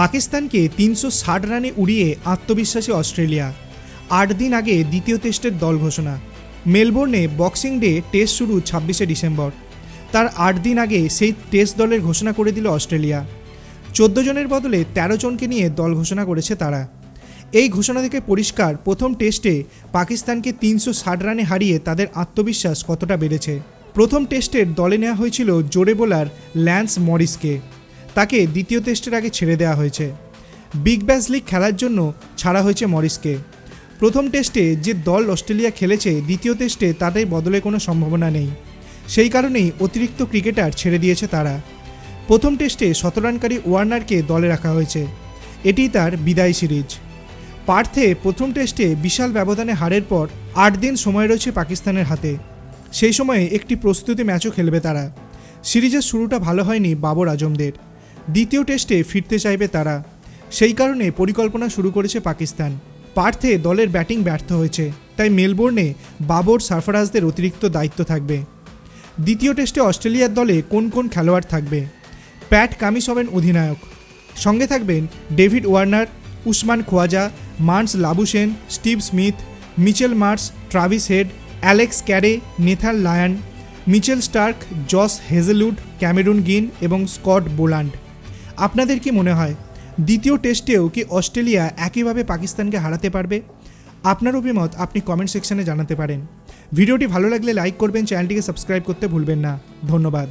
পাকিস্তানকে তিনশো ষাট রানে উড়িয়ে আত্মবিশ্বাসী অস্ট্রেলিয়া। আট দিন আগে দ্বিতীয় টেস্টের দল ঘোষণা। মেলবোর্নে বক্সিং ডে টেস্ট শুরু ছাব্বিশে ডিসেম্বর। তার আট দিন আগে সেই টেস্ট দলের ঘোষণা করে দিল অস্ট্রেলিয়া। চোদ্দ জনের বদলে ১৩ জনকে নিয়ে দল ঘোষণা করেছে তারা। এই ঘোষণা থেকে পরিষ্কার প্রথম টেস্টে পাকিস্তানকে তিনশো ষাট রানে হারিয়ে তাদের আত্মবিশ্বাস কতটা বেড়েছে। প্রথম টেস্টের দলে নেওয়া হয়েছিল জোরে বোলার ল্যান্স মরিসকে। তাকে দ্বিতীয় টেস্টের আগে ছেড়ে দেওয়া হয়েছে। বিগ ব্যাশ লিগ খেলার জন্য ছাড়া হয়েছে মরিসকে। প্রথম টেস্টে যে দল অস্ট্রেলিয়া খেলেছে দ্বিতীয় টেস্টে তাদের বদলে কোনো সম্ভাবনা নেই। সেই কারণেই অতিরিক্ত ক্রিকেটার ছেড়ে দিয়েছে তারা। প্রথম টেস্টে শতরানকারী ওয়ার্নারকে দলে রাখা হয়েছে। এটি তার বিদায় সিরিজ। পার্থে প্রথম টেস্টে বিশাল ব্যবধানে হারের পর আট দিন সময় রয়েছে পাকিস্তানের হাতে। সেই সময়ে একটি প্রস্তুতি ম্যাচও খেলবে তারা। সিরিজের শুরুটা ভালো হয়নি বাবর আজমদের। দ্বিতীয় টেস্টে ফিরতে চাইবে তারা। সেই কারণে পরিকল্পনা শুরু করেছে পাকিস্তান। পার্থে দলের ব্যাটিং ব্যর্থ হয়েছে, তাই মেলবোর্নে বাবর সারফরাজদের অতিরিক্ত দায়িত্ব থাকবে। দ্বিতীয় টেস্টে অস্ট্রেলিয়ার দলে কোন কোন খেলোয়াড় থাকবে? প্যাট কামিস হবেন অধিনায়ক। সঙ্গে থাকবেন David Warner, Usman Khawaja, Marnus Labuschagne Steve Smith, Mitchell Marsh, Travis Head, Alex Carey Nathan Lyon, Mitchell Starc, Josh Hazlewood, Cameron Green এবং স্কট বোলান্ড। আপনাদের কি মনে হয়, দ্বিতীয় টেস্টেও কি অস্ট্রেলিয়া একইভাবে পাকিস্তানকে হারাতে পারবে? আপনার অভিমত আপনি কমেন্ট সেকশনে জানাতে পারেন। ভিডিওটি ভালো লাগলে লাইক করবেন, চ্যানেলটিকে সাবস্ক্রাইব করতে ভুলবেন না। ধন্যবাদ।